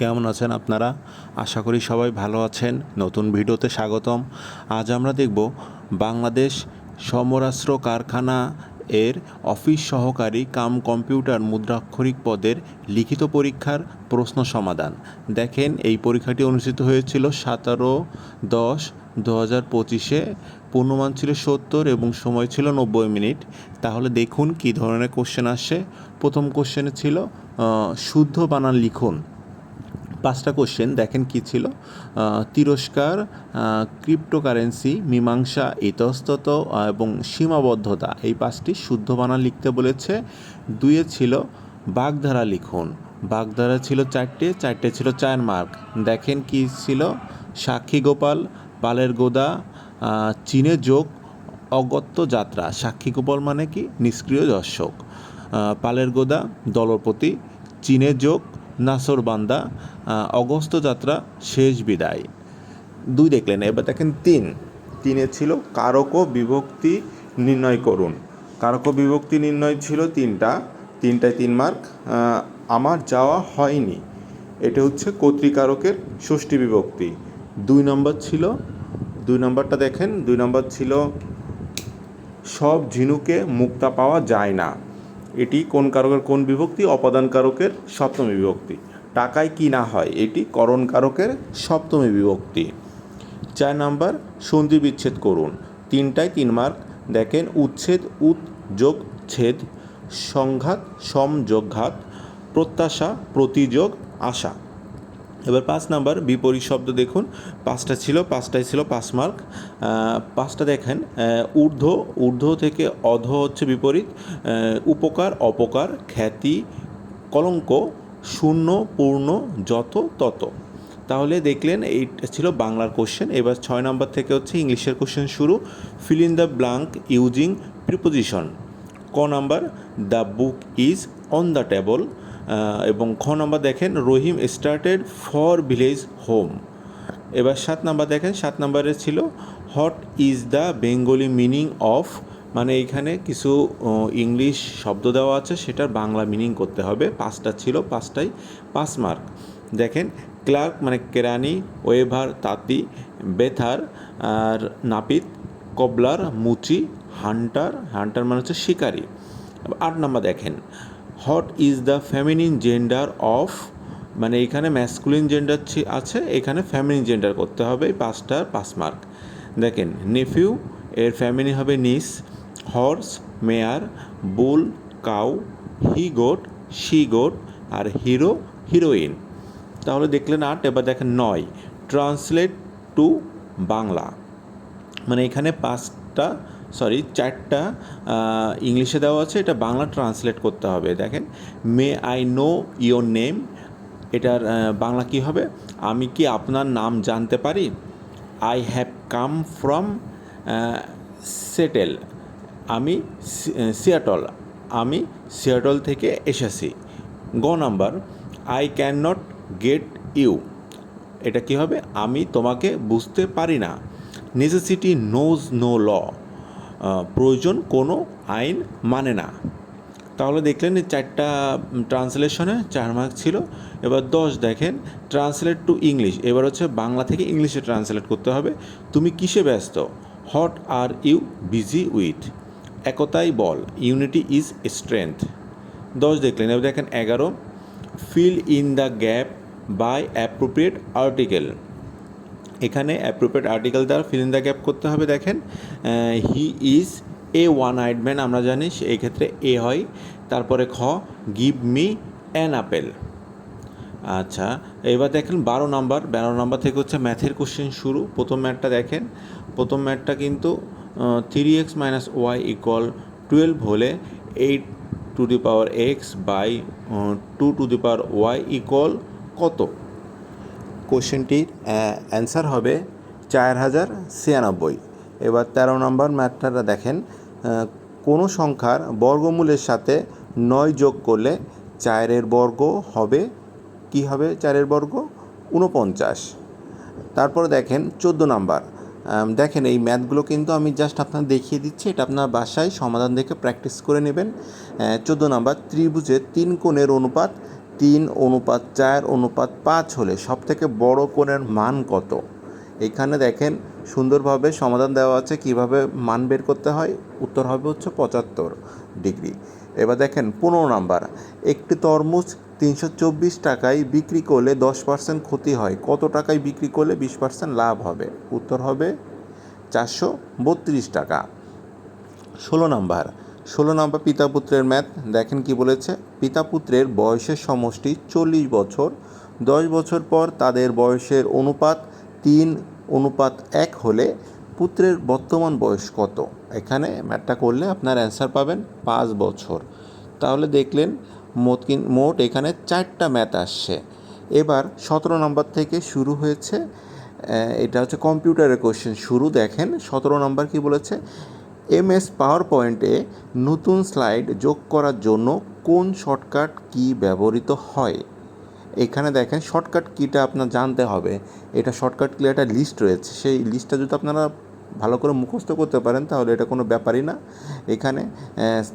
কেমন আছেন আপনারা? আশা করি সবাই ভালো আছেন। নতুন ভিডিওতে স্বাগতম। আজ আমরা দেখব বাংলাদেশ সমরাস্ত্র কারখানা এর অফিস সহকারী কাম কম্পিউটার মুদ্রাক্ষরিক পদের লিখিত পরীক্ষার প্রশ্ন সমাধান। দেখেন, এই পরীক্ষাটি অনুষ্ঠিত হয়েছিল সতেরো দশ দু হাজার পঁচিশে। পূর্ণমান ছিল সত্তর এবং সময় ছিল নব্বই মিনিট। তাহলে দেখুন কী ধরনের কোশ্চেন আসছে প্রথম কোশ্চেনে ছিল শুদ্ধ বানান লিখুন। পাঁচটা কোশ্চেন দেখেন কি ছিল? তিরস্কার ক্রিপ্টোকারেন্সি মীমাংসা, ইতস্তত এবং সীমাবদ্ধতা। এই পাঁচটি শুদ্ধ বানান লিখতে বলেছে। দুইয়ে ছিল বাগধারা লিখুন। বাগধারা ছিল চারটে চারটে ছিল চার মার্ক। দেখেন কি ছিল? সাক্ষী গোপাল পালের গোদা চীনে যোগ, অগত্য যাত্রা। সাক্ষী গোপাল মানে কি? নিষ্ক্রিয় দর্শক। পালের গোদা, দলপতি, চীনে যোগ নাসর বান্দা আহ, অগস্ত যাত্রা শেষ বিদায়। দুই দেখলেন এবার দেখেন তিন। তিনে ছিল কারক বিভক্তি নির্ণয় করুন। কারক বিভক্তি নির্ণয় ছিল তিনটা। তিনটায় তিন মার্ক। আমার যাওয়া হয়নি। এটা হচ্ছে কর্তৃকারকের ষষ্ঠী বিভক্তি। দুই নম্বর ছিল দুই নম্বরটা দেখেন দুই নম্বর ছিল সব ঝিনুকে মুক্তা পাওয়া যায় না। এটি কোন কারকের, কোন বিভক্তি? অপাদান কারকের সপ্তমী বিভক্তি। টাকায় কি না হয়, এটি করণ কারকের সপ্তমী বিভক্তি। চার নাম্বার, সন্ধি বিচ্ছেদ করুন। তিনটায় তিন মার্ক। দেখেন, উচ্ছেদ, উৎ, যোগ, ছেদ, সংঘাত সমযোগঘাত প্রত্যাশা, প্রতিযোগ, আশা। এবার পাঁচ নাম্বার, বিপরীত শব্দ দেখুন। পাঁচটা ছিল পাঁচটাই ছিল পাঁচ মার্ক। পাঁচটা দেখেন ঊর্ধ্ব ঊর্ধ্ব থেকে অধ হচ্ছে বিপরীত। উপকার, অপকার, খ্যাতি, কলঙ্ক, শূন্য, পূর্ণ, যত, তত। তাহলে দেখলেন এইটা ছিল বাংলার কোশ্চেন এবার ছয় নম্বর থেকে হচ্ছে ইংলিশের কোশ্চেন শুরু। Fill in the blank using preposition ক number the book is on the table এবং খ নম্বর দেখেন, Rahim started for village home এবার সাত নাম্বার দেখেন, সাত নাম্বারে ছিল what is the Bengali meaning of মানে এইখানে কিছু ইংলিশ শব্দ দেওয়া আছে, সেটার বাংলা মিনিং করতে হবে। পাঁচটা ছিল, পাঁচটাই পাঁচ মার্ক দেখেন ক্লার্ক মানে কেরানি, ওয়েভার, তাঁতি, বেথার, আর নাপিত, কবলার, মুচি, হান্টার হান্টার মানে হচ্ছে শিকারি। আট নাম্বার দেখেন what is the feminine gender of মানে এখানে ম্যাসকুলিন জেন্ডার আছে, এখানে ফ্যামিলিন জেন্ডার করতে হবে, এই পাঁচটার পাঁচ মার্ক দেখেন নেফিউ এর ফ্যামিলি হবে niece horse mare bull cow he goat she goat R hero heroine তাহলে দেখলেন আট, এবার দেখেন নয়। Translate to Bangla. মানে এখানে পাঁচটা সরি চারটা ইংলিশে দেওয়া আছে, এটা বাংলা ট্রান্সলেট করতে হবে। দেখেন may I know your name এটার বাংলা কি হবে? আমি কি আপনার নাম জানতে পারি? I have come from Seattle আমি সিয়াটল আমি সিয়াটল থেকে এসেছি। গ number I can not get you এটা কি হবে? আমি তোমাকে বুঝতে পারি না। নেসেসিটি নোজ নো ল প্রয়োজন কোনো আইন মানে না। তাহলে দেখলেন চারটা ট্রান্সলেশনে চার মার্ক ছিল। এবার দশ দেখেন ট্রান্সলেট টু ইংলিশ এবার হচ্ছে বাংলা থেকে ইংলিশে ট্রান্সলেট করতে হবে। তুমি কিসে ব্যস্ত? What are you busy with একতাই বল। ইউনিটি ইজ স্ট্রেংথ দশ দেখলেন, এবার দেখেন এগারো। Fill in the gap by appropriate article এখানে অ্যাপ্রোপ্রিয়েট আর্টিকেল দ্বারা ফিল ইন দ্য গ্যাপ করতে হবে, দেখেন। He is a one eyed man আমরা জানি এই ক্ষেত্রে এ হয়। তারপরে খ গিভ মি অ্যান আপেল আচ্ছা এবার দেখেন বারো নাম্বার বারো নাম্বার থেকে হচ্ছে ম্যাথের কোশ্চেন শুরু। প্রথম ম্যাথটা দেখেন, প্রথম ম্যাথটা কিন্তু three x minus y equal twelve হলে eight to the power x by two to the power y equal কত? কোশ্চেনটির অ্যান্সার হবে চার হাজার ছিয়ানব্বই। এবার তেরো নম্বর ম্যাথটা দেখেন কোনো সংখ্যার বর্গমূলের সাথে নয় যোগ করলে চারের বর্গ হবে, কি হবে চারের বর্গ? উনপঞ্চাশ তারপরে দেখেন চোদ্দ নাম্বার দেখেন এই ম্যাথগুলো কিন্তু আমি জাস্ট আপনার দেখিয়ে দিচ্ছি, এটা আপনার বাসায় সমাধান দেখে প্র্যাকটিস করে নেবেন। চোদ্দ নাম্বার, ত্রিভুজের তিন কোণের অনুপাত তিন অনুপাত চার অনুপাত পাঁচ হলে সব থেকে বড় কোণের মান কত? এখানে দেখেন সুন্দরভাবে সমাধান দেওয়া আছে কীভাবে মান বের করতে হয়। উত্তর হবে হচ্ছে পঁচাত্তর ডিগ্রি। এবার দেখেন পনেরো নাম্বার। একটি তরমুজ তিনশো চব্বিশ টাকায় বিক্রি করলে দশ পার্সেন্ট ক্ষতি হয়। কত টাকায় বিক্রি করলে বিশ পার্সেন্ট লাভ হবে? উত্তর হবে চারশো বত্রিশ টাকা। ষোলো নাম্বার। ষোলো নম্বর পিতা পুত্রের ম্যাথ, দেখেন কি বলেছে পিতা পুত্রের বয়সের সমষ্টি চল্লিশ বছর, দশ বছর পর তাদের বয়সের অনুপাত তিন, অনুপাত এক হলে পুত্রের বর্তমান বয়স কত? এখানে ম্যাথটা করলে আপনার অ্যান্সার পাবেন পাঁচ বছর। তাহলে দেখলেন মোট মোট এখানে চারটা ম্যাথ আসছে। এবার সতেরো নম্বর থেকে শুরু হয়েছে এটা হচ্ছে কম্পিউটারের কোশ্চেন শুরু দেখেন, সতেরো নম্বর কি বলেছে? এমএস পাওয়ার পয়েন্টে নতুন স্লাইড যোগ করার জন্য কোন শর্টকাট কি ব্যবহৃত হয়? এখানে দেখেন শর্টকাট কিটা আপনার জানতে হবে। এটা শর্টকাট কি একটা লিস্ট রয়েছে। সেই লিস্টটা যদি আপনারা ভালো করে মুখস্থ করতে পারেন, তাহলে এটা কোনো ব্যাপারই না। এখানে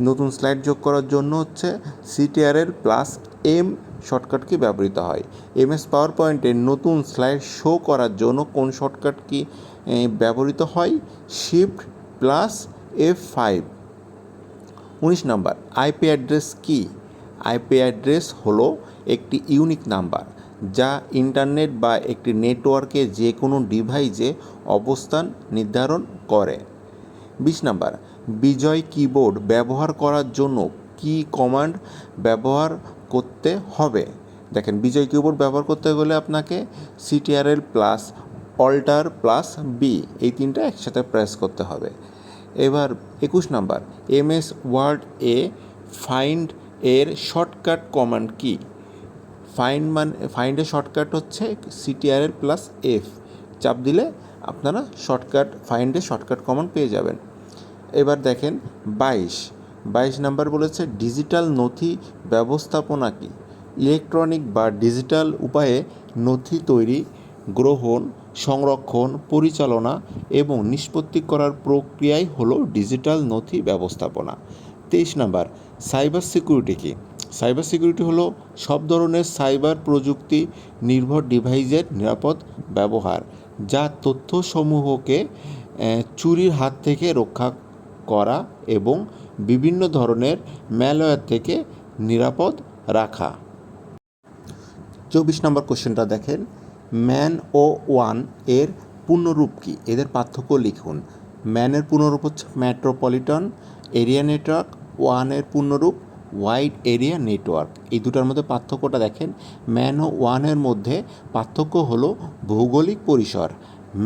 নতুন স্লাইড যোগ করার জন্য হচ্ছে সিটিআরের প্লাস এম শর্টকাট কি ব্যবহৃত হয়। এমএস পাওয়ার পয়েন্টে নতুন স্লাইড শো করার জন্য কোন শর্টকাট কি ব্যবহৃত হয়? শিফট প্লাস এফ ফাইভ উনিশ নম্বর আইপি অ্যাড্রেস কি? আইপি অ্যাড্রেস হলো একটি ইউনিক নাম্বার যা ইন্টারনেট বা একটি নেটওয়ার্কে যে কোনো ডিভাইসে অবস্থান নির্ধারণ করে। বিশ নাম্বার, বিজয় কিবোর্ড ব্যবহার করার জন্য কি কমান্ড ব্যবহার করতে হবে? দেখেন, বিজয় কিবোর্ড ব্যবহার করতে গেলে আপনাকে CTRL plus alter plus B এই তিনটা একসাথে প্রেস করতে হবে। এবার একুশ নাম্বার, এমএস ওয়ার্ড এ ফাইন্ড এর শর্টকাট কমান্ড কি? ফাইন্ড মানে ফাইন্ডের শর্টকাট হচ্ছে সিটিআরএল প্লাস এফ চাপ দিলে আপনারা শর্টকাট ফাইন্ডের শর্টকাট কমান্ড পেয়ে যাবেন। এবার দেখেন বাইশ। বাইশ নাম্বার বলেছে ডিজিটাল নথি ব্যবস্থাপনা কি? ইলেকট্রনিক বা ডিজিটাল উপায়ে নথি তৈরি, গ্রহণ সংরক্ষণ, পরিচালনা এবং নিষ্পত্তি করার প্রক্রিয়াই হলো ডিজিটাল নথি ব্যবস্থাপনা। তেইশ নাম্বার, সাইবার সিকিউরিটি কি? সাইবার সিকিউরিটি হলো সব ধরনের সাইবার প্রযুক্তি নির্ভর ডিভাইসের নিরাপদ ব্যবহার, যা তথ্যসমূহকে চুরির হাত থেকে রক্ষা করা এবং বিভিন্ন ধরনের ম্যালওয়্যার থেকে নিরাপদ রাখা। চব্বিশ নম্বর কোশ্চেনটা দেখেন। ম্যান ও ওয়ানের পূর্ণরূপ কী? এদের পার্থক্য লিখুন। ম্যানের পূর্ণরূপ হচ্ছে মেট্রোপলিটন এরিয়া নেটওয়ার্ক ওয়ানের পূর্ণরূপ ওয়াইড এরিয়া নেটওয়ার্ক এই দুটার মধ্যে পার্থক্যটা দেখেন। ম্যান ও ওয়ানের মধ্যে পার্থক্য হলো ভৌগোলিক পরিসর।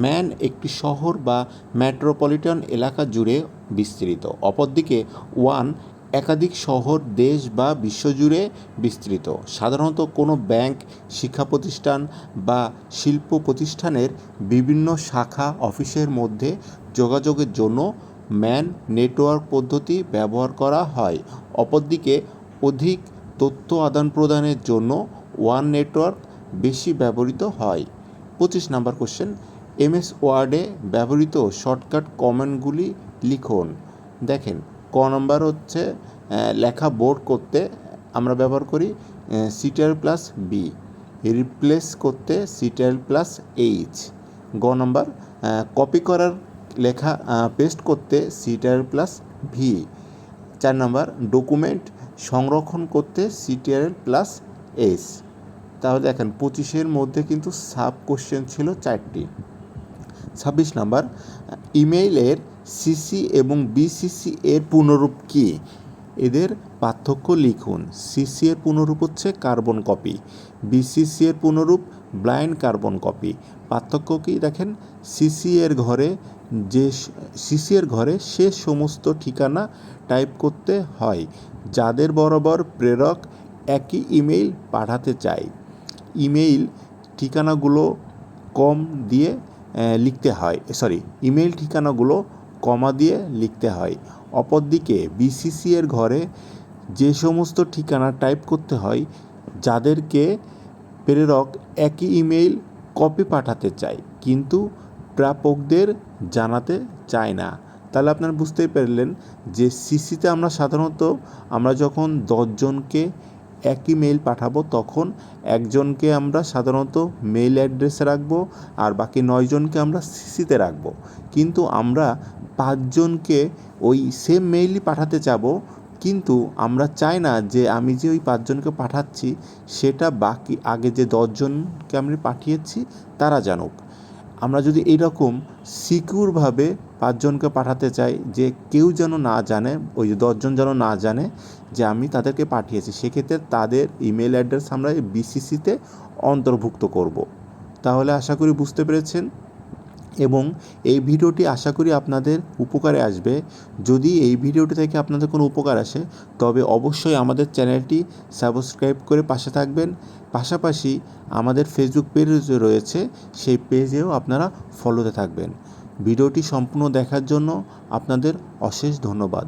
ম্যান একটি শহর বা মেট্রোপলিটন এলাকা জুড়ে বিস্তৃত। অপরদিকে ওয়ান একাধিক শহর, দেশ বা বিশ্বজুড়ে বিস্তৃত। সাধারণত কোনো ব্যাংক, শিক্ষা প্রতিষ্ঠান বা শিল্প প্রতিষ্ঠানের বিভিন্ন শাখা অফিসের মধ্যে যোগাযোগের জন্য ম্যান নেটওয়ার্ক পদ্ধতি ব্যবহার করা হয়। অপরদিকে, অধিক তথ্য আদান প্রদানের জন্য ওয়ান নেটওয়ার্ক বেশি ব্যবহৃত হয়। পঁচিশ নাম্বার কোশ্চেন, এমএস ওয়ার্ডে ব্যবহৃত শর্টকাট কমেন্টগুলি লিখুন। দেখেন ক নম্বর হচ্ছে লেখা বোর্ড করতে আমরা ব্যবহার করি সিটিআর প্লাস বি রিপ্লেস করতে সিটিআর প্লাস এইচ গ নম্বর কপি করার লেখা পেস্ট করতে সিটিআর প্লাস ভি চার নম্বর ডকুমেন্ট সংরক্ষণ করতে সিটিআর প্লাস এস তাহলে দেখেন পঁচিশের মধ্যে কিন্তু সাব কোশ্চেন ছিল চারটি, ছাব্বিশ নম্বর ইমেইলের সিসি এবং বিসিসি এর পুনরূপ কী? এদের পার্থক্য লিখুন। সিসি এর পুনরূপ হচ্ছে কার্বন কপি বিসিসি এর পুনরূপ ব্লাইন্ড কার্বন কপি পার্থক্য কি? দেখেন সিসি এর ঘরে যে সিসি এর ঘরে সে সমস্ত ঠিকানা টাইপ করতে হয়, যাদের বরাবর প্রেরক একই ইমেইল পাঠাতে চায়। ইমেইল ঠিকানাগুলো কম দিয়ে লিখতে হয় সরি ইমেইল ঠিকানাগুলো কমা দিয়ে লিখতে হয়। অপরদিকে বিসিসি এর ঘরে যে সমস্ত ঠিকানা টাইপ করতে হয়, যাদেরকে প্রেরক একই ইমেইল কপি পাঠাতে চায়, কিন্তু প্রাপকদের জানাতে চায় না। তাহলে আপনারা বুঝতেই পারলেন যে সিসিতে আমরা সাধারণত আমরা যখন দশজনকে একই মেইল পাঠাবো, তখন একজনকে আমরা সাধারণত মেইল অ্যাড্রেসে রাখব আর বাকি নয়জনকে আমরা সিসিতে রাখব। কিন্তু আমরা পাঁচজনকে ওই সেম মেইলই পাঠাতে চাবো, কিন্তু আমরা চাই না যে আমি যে ওই পাঁচজনকে পাঠাচ্ছি, সেটা বাকি আগে যে দশজনকে আমি পাঠিয়েছি, তারা জানুক। আমরা যদি এইরকম সিকিউরভাবে পাঁচজনকে পাঠাতে চাই যে কেউ যেন না জানে, ওই যে দশজন যেন না জানে যে আমি তাদেরকে পাঠিয়েছি, সেক্ষেত্রে তাদের ইমেল অ্যাড্রেস আমরা বিসিসিতে অন্তর্ভুক্ত করব। তাহলে আশা করি বুঝতে পেরেছেন। এবং এই ভিডিওটি আশা করি আপনাদের উপকারে আসবে। যদি এই ভিডিওটি থেকে আপনাদের কোনো উপকার আসে, তবে অবশ্যই আমাদের চ্যানেলটি সাবস্ক্রাইব করে পাশে থাকবেন। পাশাপাশি আমাদের ফেসবুক পেজ রয়েছে, সেই পেজেও আপনারা ফলোতে থাকবেন। ভিডিওটি সম্পূর্ণ দেখার জন্য আপনাদের অশেষ ধন্যবাদ।